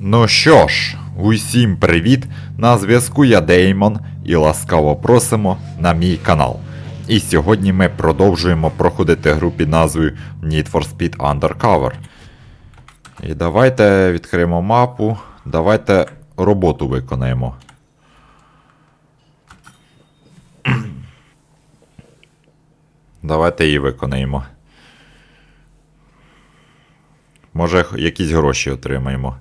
Ну що ж, усім привіт! На зв'язку я Деймон і ласкаво просимо на мій канал. І сьогодні ми продовжуємо проходити гру під назвою Need for Speed Undercover. І давайте відкриємо мапу, давайте роботу виконаємо. Давайте її виконаємо. Може, якісь гроші отримаємо.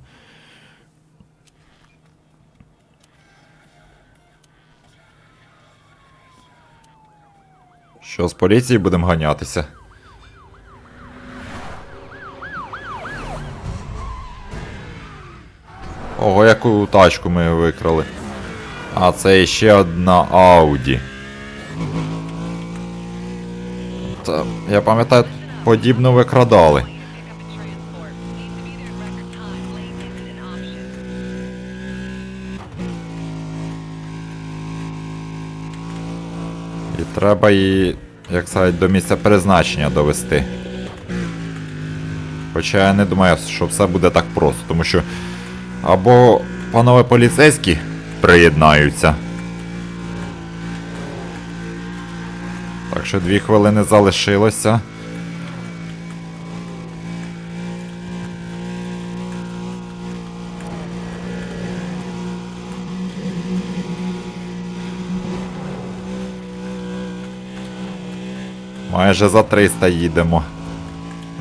Що з поліції будемо ганятися? Ого, яку тачку ми викрали. А це ще одна Ауді. Та, я пам'ятаю, подібно викрадали. І треба її, як сказати, до місця призначення довести. Хоча я не думаю, що все буде так просто, тому що або панове поліцейські приєднаються. Так що дві хвилини залишилося. Майже за 300 їдемо.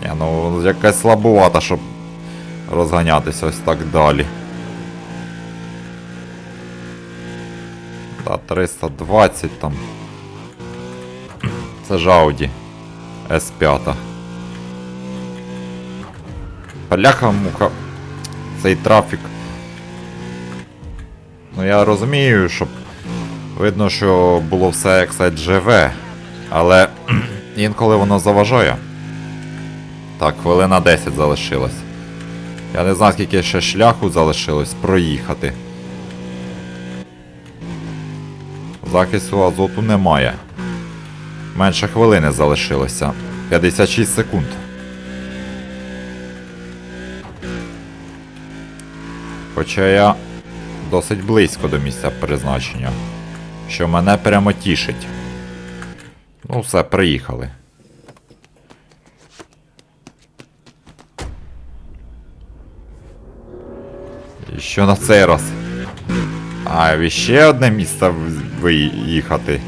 Ні, ну якась слабувата, щоб розганятися ось так далі. Та 320 там. Це ж Audi S5. Бляха муха. Цей трафік. Ну я розумію, щоб видно, що було все як сказати, живе. Але інколи воно заважає. Так, хвилина 10 залишилась. Я не знаю, скільки ще шляху залишилось проїхати. Захисту азоту немає. Менше хвилини залишилося. 56 секунд. Хоча я досить близько до місця призначення, що мене прямо тішить. Ну, все, приїхали. І що на цей раз? А, ще одне місце виїхати.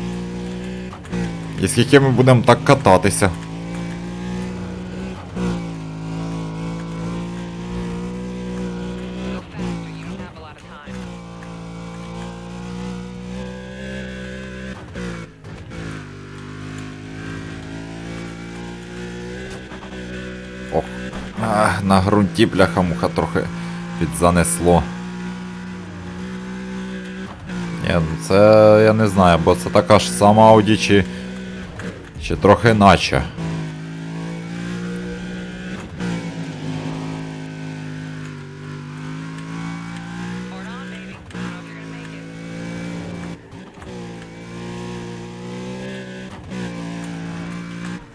І скільки ми будемо так кататися? А, на ґрунті бляха-муха трохи підзанесло. Ні, ну це я не знаю, бо це така ж сама Audi чи, чи трохи наче.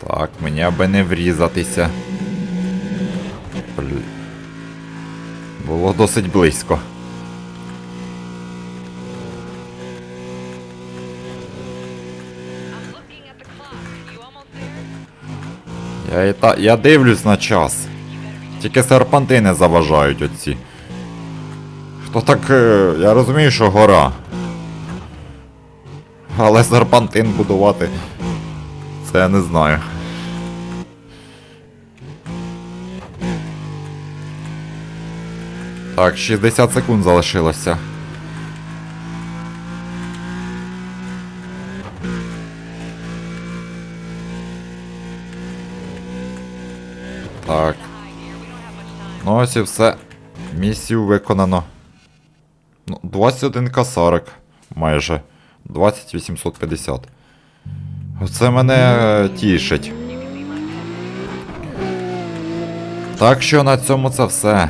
Так, мені аби не врізатися. Було досить близько. Я, і та, я дивлюсь на час. Тільки серпантини заважають оці. Хто так. е, Я розумію, що гора. Але серпантин будувати. Це я не знаю. Так, 60 секунд залишилося. Так. Ну ось і все. Місію виконано. Ну, 21к40 майже. 20850. Оце мене е, тішить. Так що на цьому це все.